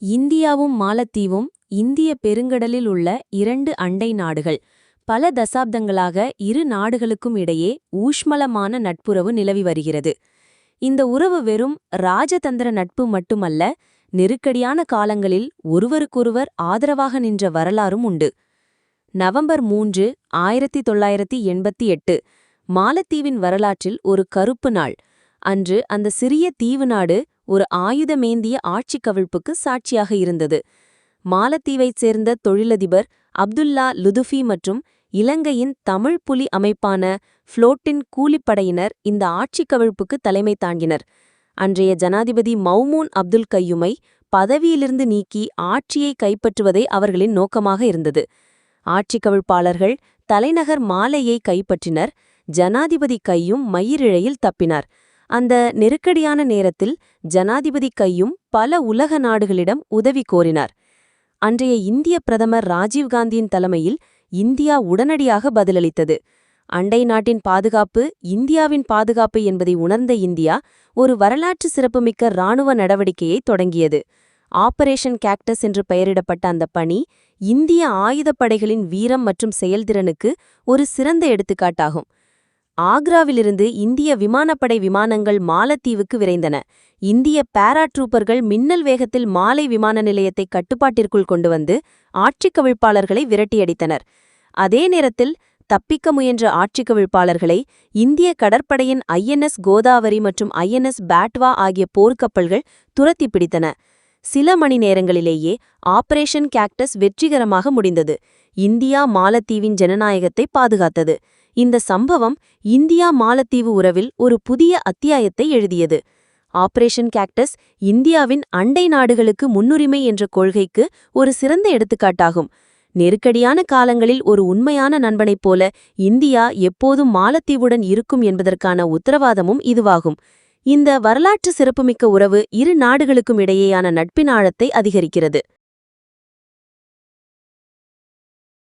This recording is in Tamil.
இந்தியாவும் மாலத்தீவும் இந்திய பெருங்கடலில் உள்ள இரண்டு அண்டை நாடுகள். பல தசாப்தங்களாக இரு நாடுகளுக்கும் இடையே ஊஷ்மளமான நட்புறவு நிலவி வருகிறது. இந்த உறவு வெறும் ராஜதந்திர நட்பு மட்டுமல்ல நெருக்கடியான காலங்களில் ஒருவருக்கொருவர் ஆதரவாக நின்ற வரலாறும் உண்டு. நவம்பர் மூன்று ஆயிரத்தி தொள்ளாயிரத்தி எண்பத்தி எட்டு மாலத்தீவின் வரலாற்றில் ஒரு கருப்பு நாள். அன்று அந்த சிறிய தீவு நாடு ஒரு ஆயுதமேந்திய ஆட்சி கவிழ்ப்புக்கு சாட்சியாக இருந்தது. மாலத்தீவைச் சேர்ந்த தொழிலதிபர் அப்துல்லா லுதுஃபி மற்றும் இலங்கையின் தமிழ் புலி அமைப்பான ஃப்ளோட்டின் கூலிப்படையினர் இந்த ஆட்சிக் கவிழ்ப்புக்கு தலைமை தாங்கினர். அன்றைய ஜனாதிபதி மௌமூன் அப்துல் கையுமை பதவியிலிருந்து நீக்கி ஆட்சியை கைப்பற்றுவதே அவர்களின் நோக்கமாக இருந்தது. ஆட்சி கவிழ்ப்பாளர்கள் தலைநகர் மாலையை கைப்பற்றினர். ஜனாதிபதி கையும் மயிரிழையில் தப்பினார். அந்த நெருக்கடியான நேரத்தில் ஜனாதிபதி கையும் பல உலக நாடுகளிடம் உதவி கோரினார். அன்றைய இந்திய பிரதமர் ராஜீவ்காந்தியின் தலைமையில் இந்தியா உடனடியாக பதிலளித்தது. அண்டை நாட்டின் பாதுகாப்பு இந்தியாவின் பாதுகாப்பு என்பதை உணர்ந்த இந்தியா ஒரு வரலாற்று சிறப்புமிக்க இராணுவ நடவடிக்கையை தொடங்கியது. ஆபரேஷன் கேக்டஸ் என்று பெயரிடப்பட்ட அந்த பணி இந்திய ஆயுதப்படைகளின் வீரம் மற்றும் செயல்திறனுக்கு ஒரு சிறந்த எடுத்துக்காட்டாகும். ஆக்ராவிலிருந்து இந்திய விமானப்படை விமானங்கள் மாலத்தீவுக்கு விரைந்தன. இந்திய பாராட்ரூப்பர்கள் மின்னல் வேகத்தில் மாலை விமான நிலையத்தை கட்டுப்பாட்டிற்குள் கொண்டு வந்து ஆட்சிக்கவிழ்ப்பாளர்களை விரட்டியடித்தனர். அதே நேரத்தில் தப்பிக்க முயன்ற ஆட்சிக்கவிழ்ப்பாளர்களை இந்திய கடற்படையின் ஐஎன்எஸ் கோதாவரி மற்றும் ஐஎன்எஸ் பேட்வா ஆகிய போர்க்கப்பல்கள் துரத்தி பிடித்தன. சில மணி நேரங்களிலேயே ஆபரேஷன் கேக்டஸ் வெற்றிகரமாக முடிந்தது. இந்தியா மாலத்தீவின் ஜனநாயகத்தை பாதுகாத்தது. இந்த சம்பவம் இந்தியா மாலத்தீவு உறவில் ஒரு புதிய அத்தியாயத்தை எழுதியது. ஆபரேஷன் கேக்டஸ் இந்தியாவின் அண்டை நாடுகளுக்கு முன்னுரிமை என்ற கொள்கைக்கு ஒரு சிறந்த எடுத்துக்காட்டாகும். நெருக்கடியான காலங்களில் ஒரு உண்மையான நண்பனைப் போல இந்தியா எப்போதும் மாலத்தீவுடன் இருக்கும் என்பதற்கான உத்தரவாதமும் இதுவாகும். இந்த வரலாற்று சிறப்புமிக்க உறவு இரு நாடுகளுக்கும் இடையேயான நட்பின் ஆழத்தை அதிகரிக்கிறது.